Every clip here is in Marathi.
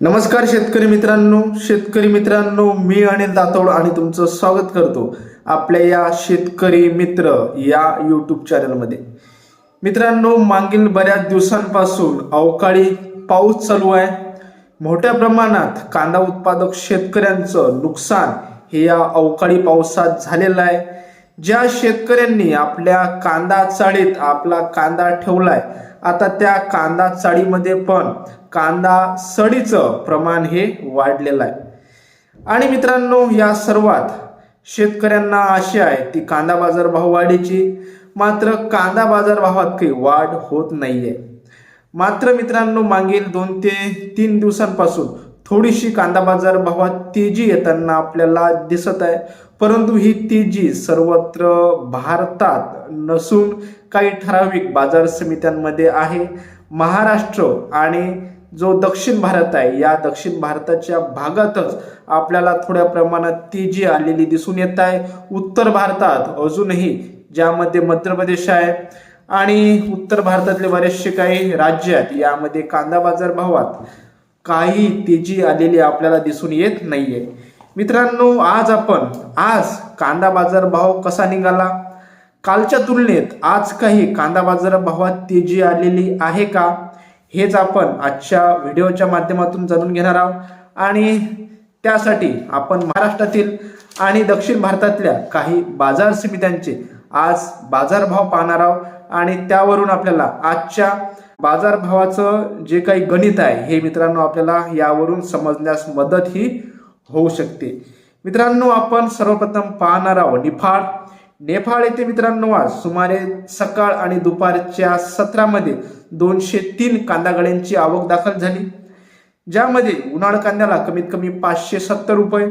नमस्कार शेतकरी मित्रांनो शेतकरी मित्रांनो मी अनिल दातोड आणि तुमचं स्वागत करतो आपल्या या शेतकरी मित्र या यूट्यूब चॅनलमध्ये मित्रांनो मागील बऱ्याच दिवसांपासून अवकाळी पाऊस चालू आहे. मोठ्या प्रमाणात कांदा उत्पादक शेतकऱ्यांचं नुकसान हे या अवकाळी पावसात झालेलं आहे. ज्या शेतकऱ्यांनी आपल्या कांदा चाळीत आपला कांदा ठेवलाय आता त्या कांदा चाळीमध्ये पण कांदा सडीचं प्रमाण हे वाढलेलं आहे. आणि मित्रांनो या सर्वात शेतकऱ्यांना आशा आहे ती कांदा बाजार भाव वाढीची. मात्र कांदा बाजार भावात काही वाढ होत नाहीये. मात्र मित्रांनो मागील दोन ते तीन दिवसांपासून थोडीशी कांदा बाजार भावात तेजी येताना आपल्याला दिसत आहे. परंतु ही तेजी सर्वत्र भारतात नसून काही ठराविक बाजार समित्यांमध्ये आहे. महाराष्ट्र आणि जो दक्षिण भारत आहे या दक्षिण भारताच्या भागातच आपल्याला थोड्या प्रमाणात तेजी आलेली दिसून येत आहे. उत्तर भारतात अजूनही ज्यामध्ये मध्य प्रदेश आहे आणि उत्तर भारतातले बरेचसे काही राज्य आहेत यामध्ये कांदा बाजार भावात काही तेजी आलेली आपल्याला दिसून येत नाहीये. मित्रांनो आज आपण आज कांदा बाजार भाव कसा निघाला? कालच्या तुलनेत आज काही कांदा बाजार भावात तेजी आलेली आहे का? हेच आपण आजच्या व्हिडिओच्या माध्यमातून जाणून घेणार आहोत. आणि त्यासाठी आपण महाराष्ट्रातील आणि दक्षिण भारतातल्या काही बाजार समित्यांचे आज बाजारभाव पाहणार आहोत. आणि त्यावरून आपल्याला आजच्या बाजारभावाचं जे काही गणित आहे हे मित्रांनो आपल्याला यावरून समजण्यास मदत ही होऊ शकते. मित्रांनो आपण सर्वप्रथम पाहणार आहोत निफाड. नेपाळ येथे मित्रांनो आज सुमारे सकाळ आणि दुपारच्या सत्रामध्ये दोनशे तीन कांदा गाड्यांची आवक दाखल झाली. ज्यामध्ये उन्हाळ कांद्याला कमीत कमी पाचशे सत्तर रुपये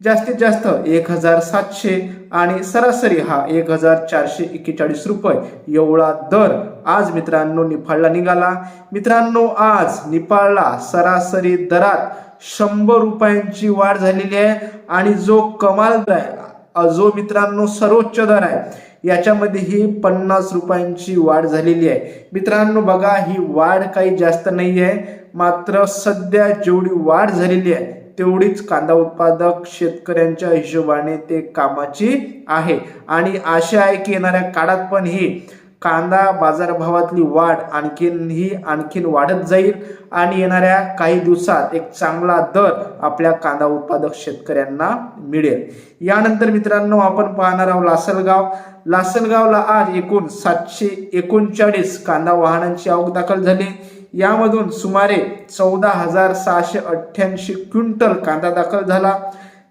जास्तीत जास्त एक हजार सातशे आणि सरासरी हा एक हजार चारशे एक्केचाळीस रुपये एवढा दर आज मित्रांनो निफाळला निघाला. मित्रांनो आज निफाळला सरासरी दरात शंभर रुपयांची वाढ झालेली आहे आणि जो कमाल दर आहे जो मित्रांनो सर्वोच्च दर आहे याच्यामध्ये ही पन्नास रुपयांची वाढ झालेली आहे. मित्रांनो बघा ही वाढ काही जास्त नाही आहे मात्र सध्या जेवढी वाढ झालेली आहे तेवढीच कांदा उत्पादक शेतकऱ्यांच्या हिशोबाने ते कामाची आहे. आणि आशा आहे की येणाऱ्या काळात पण ही कांदा बाजारभावातली वाढ आणखीन ही आणखीन वाढत जाईल आणि येणाऱ्या काही दिवसात एक चांगला दर आपल्या कांदा उत्पादक शेतकऱ्यांना मिळेल. यानंतर मित्रांनो आपण पाहणार आहोत लासलगाव. लासलगावला आज एकूण सातशे एकोणचाळीस कांदा वाहनांची आवक दाखल झाली. यामधून सुमारे चौदा हजार सहाशे अठ्ठ्याऐंशी क्विंटल कांदा दाखल झाला.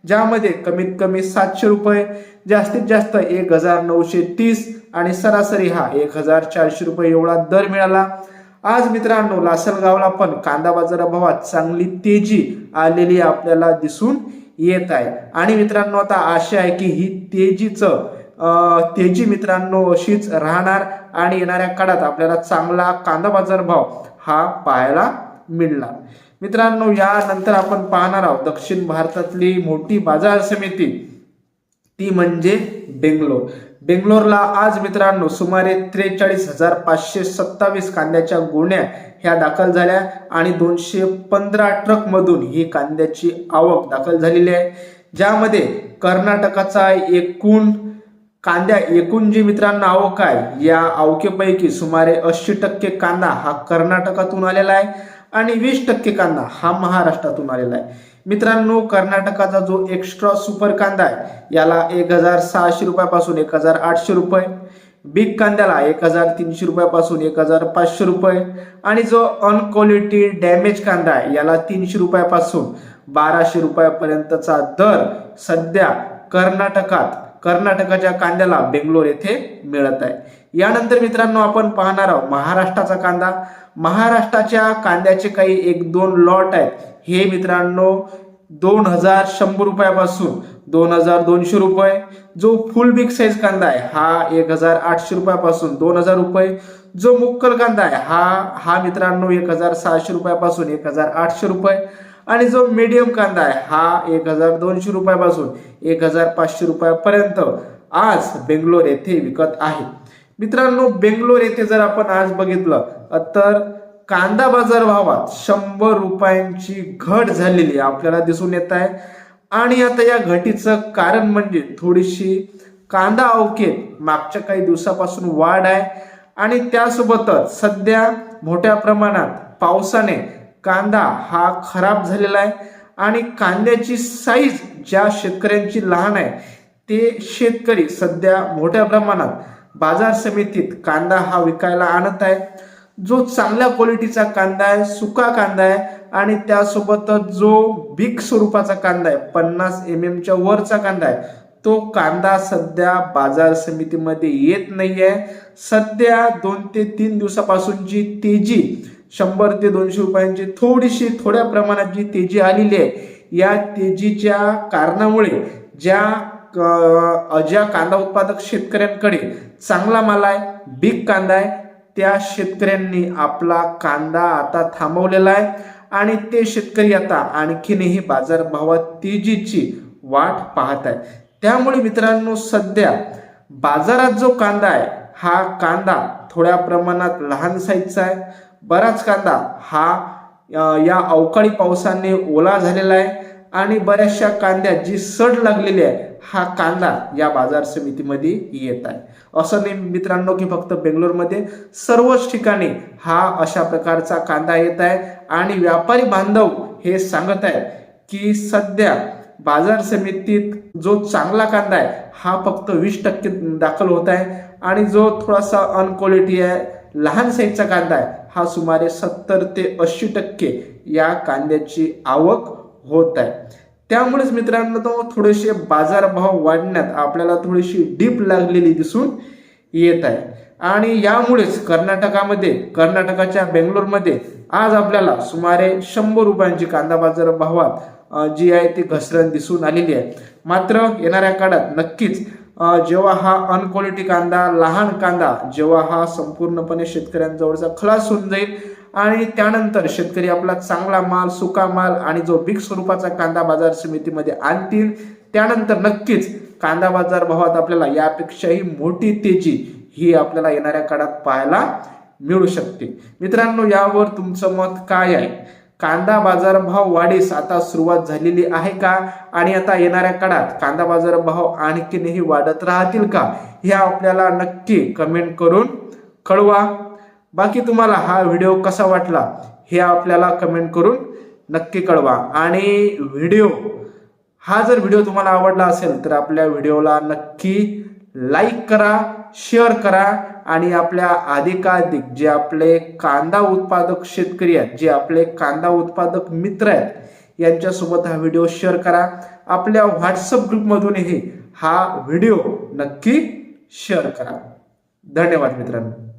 ज्यामध्ये कमीत कमी सातशे रुपये जास्तीत जास्त एक हजार नऊशे तीस आणि सरासरी हा एक हजार चारशे रुपये एवढा दर मिळाला. आज मित्रांनो लासलगावला पण कांदा बाजाराभावात चांगली तेजी आलेली आपल्याला दिसून येत आहे. आणि मित्रांनो आता आशा आहे की ही तेजीचं तेजी मित्रांनो अशीच राहणार आणि येणाऱ्या काळात आपल्याला चांगला कांदा बाजार भाव हा पाहायला मिळणार. मित्रांनो यानंतर आपण पाहणार आहोत दक्षिण भारतातली मोठी बाजार समिती. ती म्हणजे बेंगलोर. बेंगलोरला आज मित्रांनो सुमारे त्रेचाळीस हजार पाचशे सत्तावीस कांद्याच्या गोण्या ह्या दाखल झाल्या आणि दोनशे पंधरा ट्रकमधून ही कांद्याची आवक दाखल झालेली आहे. ज्यामध्ये कर्नाटकाचा एकूण कांद्या एकूण जी मित्रांनो आवक आहे या आवकेपैकी सुमारे ऐंशी टक्के कांदा हा कर्नाटकातून आलेला आहे. आणि वीस टक्के कांदा हा महाराष्ट्रातून आलेला आहे. मित्रांनो कर्नाटकाचा जो एक्स्ट्रा सुपर कांदा आहे याला एक हजार सहाशे रुपयापासून एक हजार आठशे रुपये बिग कांद्याला एक हजार तीनशे रुपयापासून एक हजार पाचशे रुपये आणि जो अनक्वालिटी डॅमेज कांदा आहे याला तीनशे रुपयापासून बाराशे रुपयापर्यंतचा दर सध्या कर्नाटकात कर्नाटकाच्या कांद्याला बेंगलोर येथे मिळत आहे. यानंतर मित्रांनो आपण पाहणार आहोत महाराष्ट्राचा कांदा. महाराष्ट्राच्या कांद्याचे काही एक दोन लॉट आहेत. हे मित्रांनो दोन हजार शंभर रुपयापासून दोन हजार दोनशे रुपये. जो फुल बिग साईज कांदा आहे हा एक हजार आठशे रुपयापासून दोन हजार रुपये. जो मुक्कल कांदा आहे हा हा मित्रांनो एक हजार सहाशे रुपयापासून एक हजार आठशे रुपये. आणि जो मीडियम कांदा आहे हा एक हजार दोनशे रुपयापासून एक हजार पाचशे रुपयापर्यंत आज बेंगलोर येथे विकत आहे. मित्रांनो बेंगलोर येथे जर आपण आज बघितलं तर कांदा बाजार भावात शंभर रुपयांची घट झालेली आपल्याला दिसून येत आहे. आणि आता या घटीचं कारण म्हणजे थोडीशी कांदा अवकेत मागच्या काही दिवसापासून वाढ आहे. आणि त्यासोबतच सध्या मोठ्या प्रमाणात पावसाने कांदा हा खराब झालेला आहे. आणि कांद्याची साईज ज्या शेतकऱ्यांची लहान आहे ते शेतकरी सध्या मोठ्या प्रमाणात बाजार समितीत कांदा हा विकायला आणत आहे. जो चांगल्या क्वालिटीचा कांदा आहे सुका कांदा आहे आणि त्यासोबतच जो बिग स्वरूपाचा कांदा आहे पन्नास एम एमच्या वरचा कांदा आहे तो कांदा सध्या बाजार समितीमध्ये येत नाही आहे सध्या दोन ते तीन दिवसापासूनची तेजी शंभर ते दोनशे रुपयांची थोडीशी थोड्या प्रमाणात जी तेजी आलेली आहे या तेजीच्या कारणामुळे ज्या ज्या कांदा उत्पादक शेतकऱ्यांकडे चांगला माल आहे बिग कांदा आहे त्या शेतकऱ्यांनी आपला कांदा आता थांबवलेला आहे आणि ते शेतकरी आता आणखीनही बाजारभावात तेजीची वाट पाहत आहे त्यामुळे मित्रांनो सध्या बाजारात जो कांदा आहे हा कांदा थोड्या प्रमाणात लहान साईजचा आहे. बराच कांदा हा या अवकाळी पावसाने ओला झालेला आहे. आणि बऱ्याचशा कांद्यात जी सड लागलेली आहे हा कांदा या बाजार समितीमध्ये येत आहे. असं नाही मित्रांनो की फक्त बेंगलोरमध्ये सर्वच ठिकाणी हा अशा प्रकारचा कांदा येत आहे. आणि व्यापारी बांधव हे सांगत आहेत की सध्या बाजार समितीत जो चांगला कांदा आहे हा फक्त वीस टक्के दाखल होत आहे. आणि जो थोडासा अनक्वालिटी आहे लहान साईजचा कांदा आहे हा सुमारे सत्तर ते ऐंशी टक्के या कांद्याची आवक होत आहे. त्यामुळेच मित्रांनो तो थोडेसे बाजारभाव वाढण्यात आपल्याला थोडीशी डीप लागलेली दिसून येत आहे. आणि यामुळेच कर्नाटकामध्ये कर्नाटकाच्या बेंगलोरमध्ये आज आपल्याला सुमारे शंभर रुपयांची कांदा बाजार भावात जी आहे ती घसरण दिसून आलेली आहे. मात्र येणाऱ्या काळात नक्कीच जेव्हा हा अनक्वालिटी कांदा लहान कांदा जेव्हा हा संपूर्णपणे शेतकऱ्यांजवळचा खलास होऊन जाईल आणि त्यानंतर शेतकरी आपला चांगला माल सुका माल आणि जो बिग स्वरूपाचा कांदा बाजार समितीमध्ये आणतील त्यानंतर नक्कीच कांदा बाजार भावात आपल्याला यापेक्षाही मोठी तेजी ही आपल्याला येणाऱ्या काळात पाहायला मिळू शकते. मित्रांनो यावर तुमचं मत काय आहे? कांदा बाजार भाव वाढीस आता सुरुवात झालेली आहे का? आणि आता येणाऱ्या काळात कांदा बाजार भाव आणखीनही वाढत राहतील का? हे आपल्याला नक्की कमेंट करून कळवा. बाकी तुम्हाला हा व्हिडिओ कसा वाटला हे आपल्याला कमेंट करून नक्की कळवा. आणि व्हिडिओ हा जर व्हिडिओ तुम्हाला आवडला असेल तर आपल्या व्हिडिओला नक्की लाईक करा शेअर करा आणि आपल्या अधिकाधिक जे आपले कांदा उत्पादक शेतकरी आहेत जे आपले कांदा उत्पादक मित्र आहेत यांच्यासोबत हा व्हिडिओ शेअर करा. आपल्या व्हॉट्सअप ग्रुपमधूनही हा व्हिडिओ नक्की शेअर करा. धन्यवाद मित्रांनो.